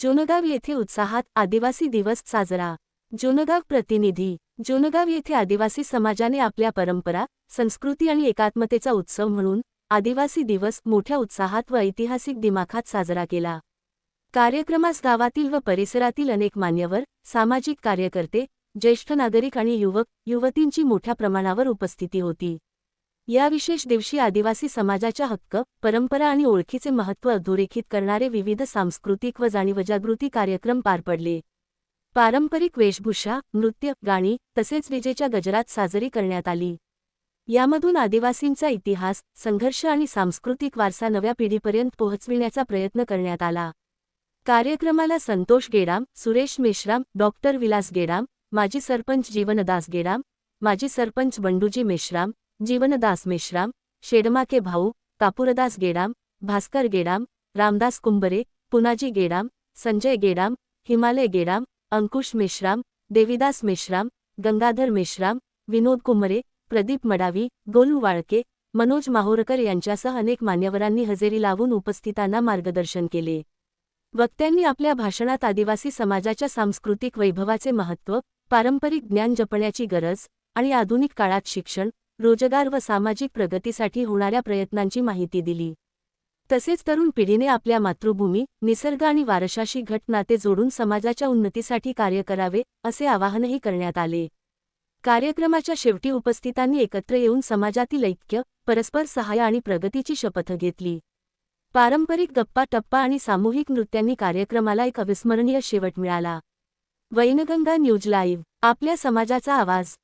जोनगाव येथे उत्साहात आदिवासी दिवस साजरा. जोनगाव प्रतिनिधी. जोनगाव येथे आदिवासी समाजाने आपल्या परंपरा संस्कृती आणि एकात्मतेचा उत्सव म्हणून आदिवासी दिवस मोठ्या उत्साहात व ऐतिहासिक दिमाखात साजरा केला. कार्यक्रमास गावातील व परिसरातील अनेक मान्यवर सामाजिक कार्यकर्ते ज्येष्ठ नागरिक आणि युवक युवतींची मोठ्या प्रमाणावर उपस्थिती होती. या विशेष दिवशी आदिवासी समाजाच्या हक्क परंपरा आणि ओळखीचे महत्त्व अधोरेखित करणारे विविध सांस्कृतिक व जाणीवजागृती कार्यक्रम पार पडले. पारंपरिक वेशभूषा नृत्य गाणी तसेच विजेच्या गजरात साजरी करण्यात आली. यामधून आदिवासींचा इतिहास संघर्ष आणि सांस्कृतिक वारसा नव्या पिढीपर्यंत पोहोचविण्याचा प्रयत्न करण्यात आला. कार्यक्रमाला संतोष गेडाम सुरेश मेश्राम डॉक्टर विलास गेडाम माजी सरपंच जीवनदास गेडाम माजी सरपंच बंडूजी मेश्राम जीवनदास मेश्राम शेडमाके भाऊ कापुरदास गेडाम भास्कर गेडाम रामदास कुंभरे पुनाजी गेडाम संजय गेडाम हिमालय गेडाम अंकुश मेश्राम देविदास मेश्राम गंगाधर मेश्राम विनोद कुंभरे प्रदीप मडावी गोलू वाळके मनोज माहोरकर यांच्यासह अनेक मान्यवरांनी हजेरी लावून उपस्थितांना मार्गदर्शन केले. वक्त्यांनी आपल्या भाषणात आदिवासी समाजाच्या सांस्कृतिक वैभवाचे महत्त्व पारंपरिक ज्ञान जपण्याची गरज आणि आधुनिक काळात शिक्षण रोजगार व सामाजिक प्रगतीसाठी होणाऱ्या प्रयत्नांची माहिती दिली. तसेच तरुण पिढीने आपल्या मातृभूमी निसर्ग आणि वारशाशी घट नाते जोडून समाजाच्या उन्नतीसाठी कार्य करावे असे आवाहनही करण्यात आले. कार्यक्रमाच्या शेवटी उपस्थितांनी एकत्र येऊन समाजातील ऐक्य परस्पर सहाय्य आणि प्रगतीची शपथ घेतली. पारंपरिक गप्पा टप्पा आणि सामूहिक नृत्यांनी कार्यक्रमाला एक अविस्मरणीय शेवट मिळाला. वैनगंगा न्यूज लाईव्ह आपल्या समाजाचा आवाज.